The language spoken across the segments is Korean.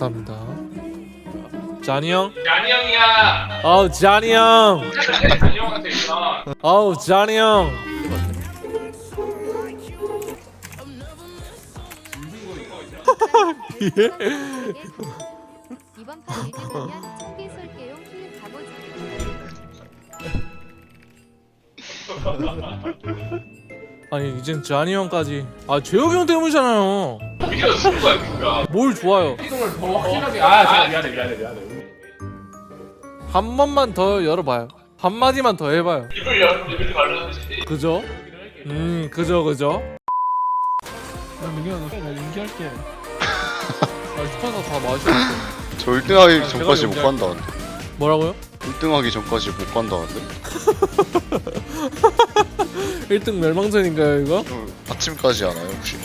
감사합니다. 자니 형? 야니 형이야. 아우 자니 형. 야니 형한테 있어. 아우 자니 형. 이번 판 1등하면 창피 쏠게요. 힐 가보자. 아니 이젠 자니 형까지. 아 재혁이 형 때문이잖아요. 미디어 쓴 거야 그니까. 뭘 좋아요? 이동을 더 확실하게. 아, 제가 미안해 미안해 미안해. 한 번만 더 열어봐요. 한 마디만 더 해봐요. 입을 열 입을 말라지. 그죠? 음 그죠 그죠? 야 민규야 너나 연기할게 아 스파서 다 마셨어. 저 1등하기 아, 전까지 못 간다는데 뭐라고요? 1등하기 전까지 못 간다는데 1등 멸망전인가요 이거? 어, 아침까지 하나요 혹시?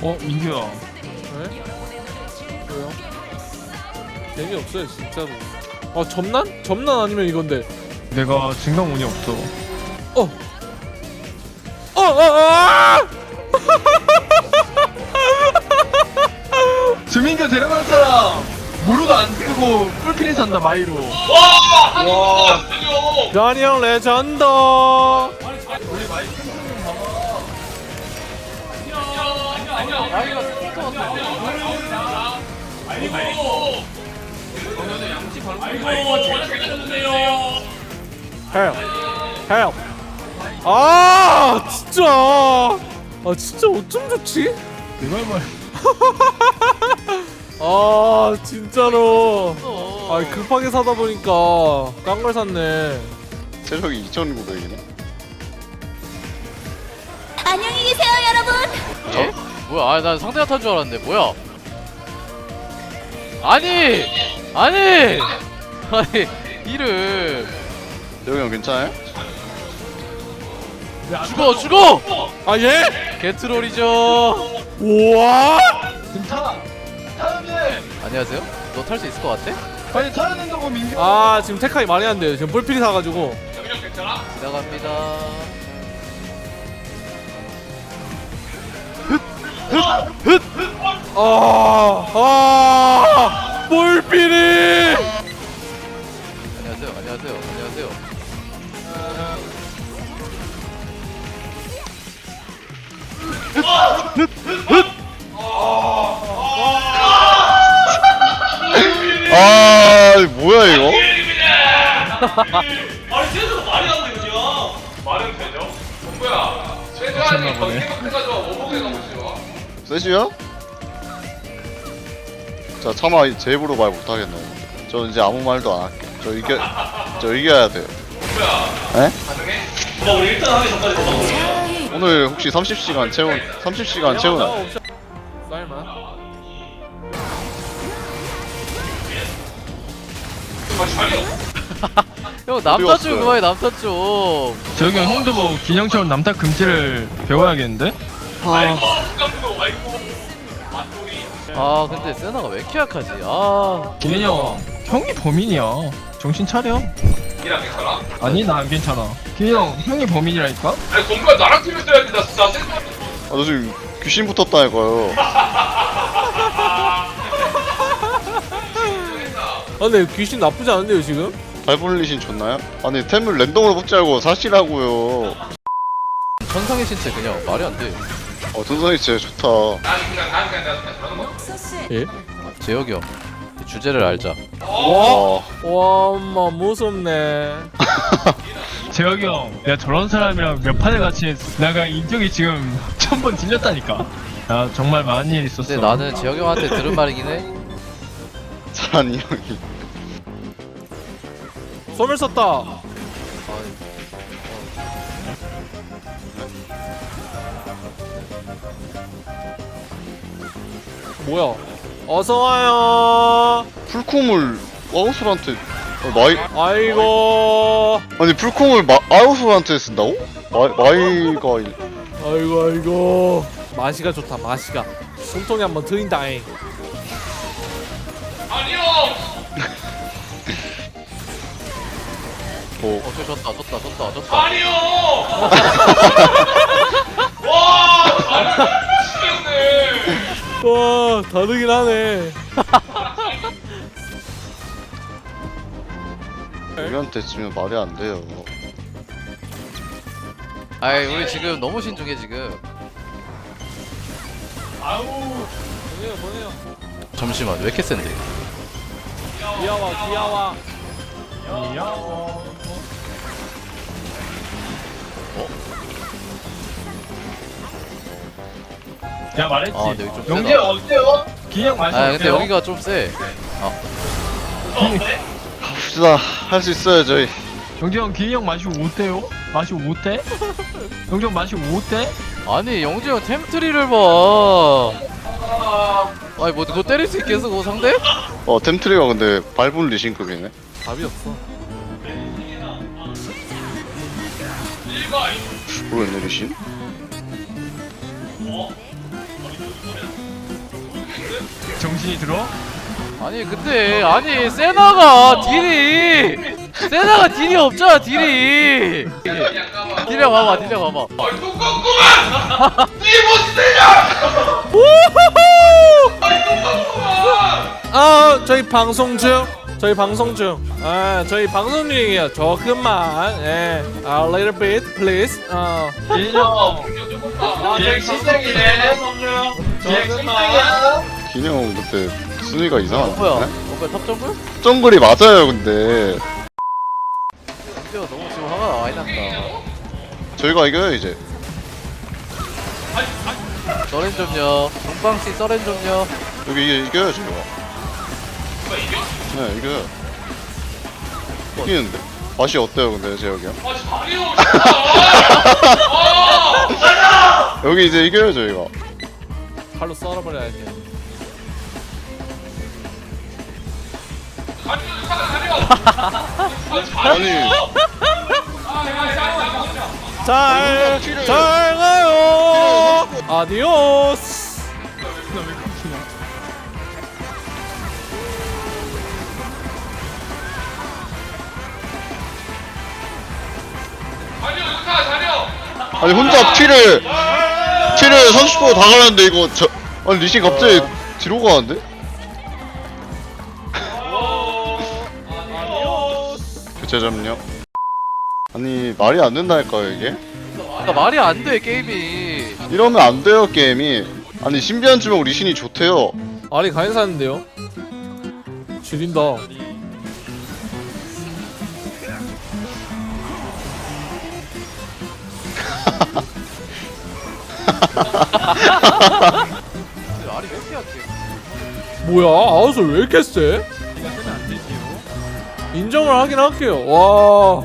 어 민규야 네? 왜요? 재미없어요 진짜로. 아 점난? 점난 아니면 이건데. 내가 증강 운이 없어 어! 어! 어! 어! 주민규 데려갈 사람 무릎 안 끄고 뿔피니 산다 마이로 와. 드디어. 자니 형 레전드! 헬! 헬! 아 진짜! 아 진짜 어쩜 좋지? 내말 말 아 진짜로 아 급하게 사다 보니까 깐 걸 샀네 체력이 2,900이네 안녕히 계세요, 여러분. 예? 뭐야? 아, 난 상대가 탄 줄 알았는데 뭐야? 아니, 아니, 아니 이름 여기 형 괜찮아요? 죽어, 죽어! 아 예? 개트롤이죠. 우와 괜찮아 타는데 안녕하세요. 너 탈 수 있을 것 같아? 아니 타야 된다고 민규 아 지금 테카이 말이 안 돼요 지금 뿔필이 사가지고? 지나갑니다. 아, 아, 뿔필이 안녕하세요. 안녕하세요. 안녕하세요. 아 뭐야 이거? 아니 세주가 말이 안 돼, 그냥. 말은 되죠? 정부야. 세주한테 경기도 가져와 오복에 가고 있어. 세주야? 자 차마 제 입으로 말 못하겠네요 저 이제 아무 말도 안 할게 저 이겨 저 이겨야 돼요 정부야. 에? 가능해? 나 우리 1등 하기 전까지 더 먹어. 오늘 혹시 30시간 채운 30시간 채우나? 쌀만 아, 형 왔어요? 좀 그만해. 남탓 좀. 저기 형 형도 뭐 기념처럼 남탓 금지를 배워야겠는데? 아이고, 깜고 아, 근데 세나가 왜 이렇게 약하지? 아, 형 형이 범인이야 정신 차려 이랑 괜찮아? 아니 나 안 괜찮아 기현이 형 형이 범인이라니까? 아니, 정부야 나랑 팀을 써야지. 나 진짜 세주 아저 지금 귀신 붙었다니까요 아 근데 귀신 나쁘지 않은데요 지금? 발볼리신 좋나요? 아니 템을 랜덤으로 뽑지 말고 사시라고요 천상의 신체 그냥 말이 안 돼. 어 전성이 진짜 좋다. 예? 재혁이 형. 이 주제를 알자. 와 와 엄마 무섭네 재혁이 형 내가 저런 사람이랑 몇 판을 같이 했어 내가 인격이 지금 천 번 질렸다니까 나 정말 많은 일 있었어 근데 나는 재혁이 형한테 들은 말이긴 해. 잘하니 형이 소멸 썼다 뭐야 어서 와요 풀콤을 아우솔한테 어, 마이 아이고 아니 풀콤을 마, 아우솔한테 쓴다고? 마, 마이가 이- 아이고 아이고 마시가 좋다 마시가 숨통이 한번 트인다잉 아니요. 뭐 어, 저 졌다, 졌다, 졌다, 졌다. 아니요. 와. 와 다르긴 하네. 우리한테 지면 말이 안 돼요. 아이 우리 지금 너무 신중해 지금. 아우 보내요 보내요 잠시만 왜 이렇게 센데? 귀여워 귀여워. 귀여워. 어? 야 말했지. 아 근데 여기 좀 영재 세다 어때요? 기억 맛이 아 근데 어때요? 여기가 좀세 갑시다. 할 수 있어요 저희. 영재 형 기억 맛이 어때요? 맛이 어때? 영재 형 맛이 어때? 아니 영재 형 템트리를 봐 아니 뭐 그거 때릴 수 있겠어 그거 상대? 어 템트리가 근데 밟은 리신급이네. 답이 없어 모르겠네 리신. 정신이 들어? 아니 근데 아니 세나가 딜이 세나가 딜이 없잖아 딜이. 딜량 봐봐 딜량 봐봐. 아이 똑같구만 니못 쓰냐 아이 똑같구만 아 저희 방송 중 저희 방송 중 아 저희 방송 중이에요. 조금만 예. A little bit please. 어. 아, 제 신생이네. 조금만 기념 그때 순위가 어, 이상한데. 뭐야 어 뭐야 탑정글? 정글이 맞아요 근데 영재가 너무 지금 화가 많이 났다 저희가 이겨요 이제. 서렌 좀요 동방씨 서렌 좀요 여기 이겨, 이겨요 저희가. 네 이겨요. 이기는데. 맛이 어때요 근데 재혁이 형? 아 자리 없어 아 여기 이제 이겨요 저희가. 칼로 썰어버려야지 아니 잘, 잘 가요. 아디오스. 아니 혼자 피를 피를 30%다 가는데 이거 저 아니 리신 갑자기 뒤로 가는데? 교체 점요. 아니 말이 안 된다니까요 이게? 그러니까 말이 안 돼 게임이 이러면 안 돼요 게임이. 아니 신비한 주먹 리신이 좋대요. 아니 가인사는데요 지린다 근데 말이 왜 이렇게 약해 뭐야 아웃을 왜 이렇게 세? 인정을 하긴 할게요 와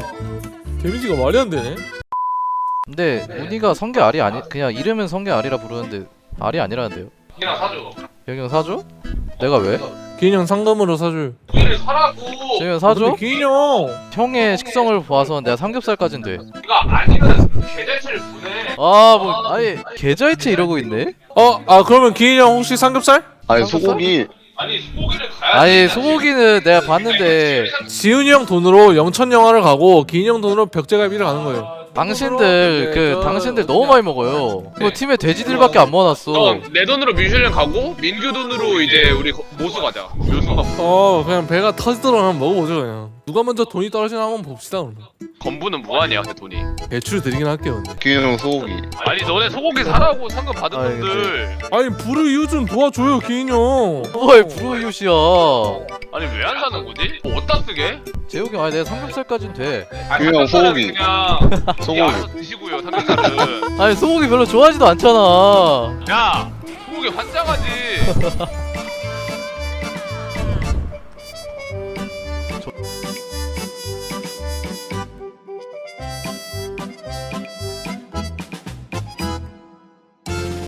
데미지가 말이 안 되네 근데 운이가 성게 알이 아니 그냥 이름은 성게 알이라 부르는데 알이 아니라는데요 그냥 사줘 영영 사줘? 내가 왜? 기인형 상금으로 사줘요 우리를 사라고 재영 사줘? 근데 기인형 형의 식성을 봐서 내가 삼겹살까진 돼. 이거 아니면 계좌이체를 보내 아, 뭐, 아니, 계좌이체 이러고 있네? 어? 아 그러면 기인형 혹시 삼겹살? 아니 소고기 아니 소고기를 가야지 아니, 소고기는 내가 봤는데, 지훈이 형 돈으로 영천 영화를 가고 기인이 형 돈으로 벽제갈비를 가는 거예요. 당신들, 그, 당신들 너무 많이 먹어요. 이거 팀에 돼지들밖에 안 모아놨어. 내 돈으로 뮤슐랭 가고 민규 돈으로 이제 우리 거- 모수 가자. 묘수. 가어 그냥 배가 터지도록 한번 먹어보죠 그냥 누가 먼저 돈이 떨어지나 한번 봅시다 그러면 건부는 무한이야 그 돈이 대출 드리긴 할게요 근데 기능 소고기. 아니 너네 소고기 사라고 상금 받은 아이, 돈들 아니 부르 이유 좀 도와줘요 기인이 형뭘 브루이웃이야. 아니 왜 안 사는 거지? 뭐 어디다 쓰게? 재욱이, 아니, 내가 삼겹살까진 돼. 그냥 삼겹살은 소고기. 그냥 소고기. 알아서 드시고요 삼겹살은 아니, 소고기 별로 좋아하지도 않잖아. 야 소고기 환장하지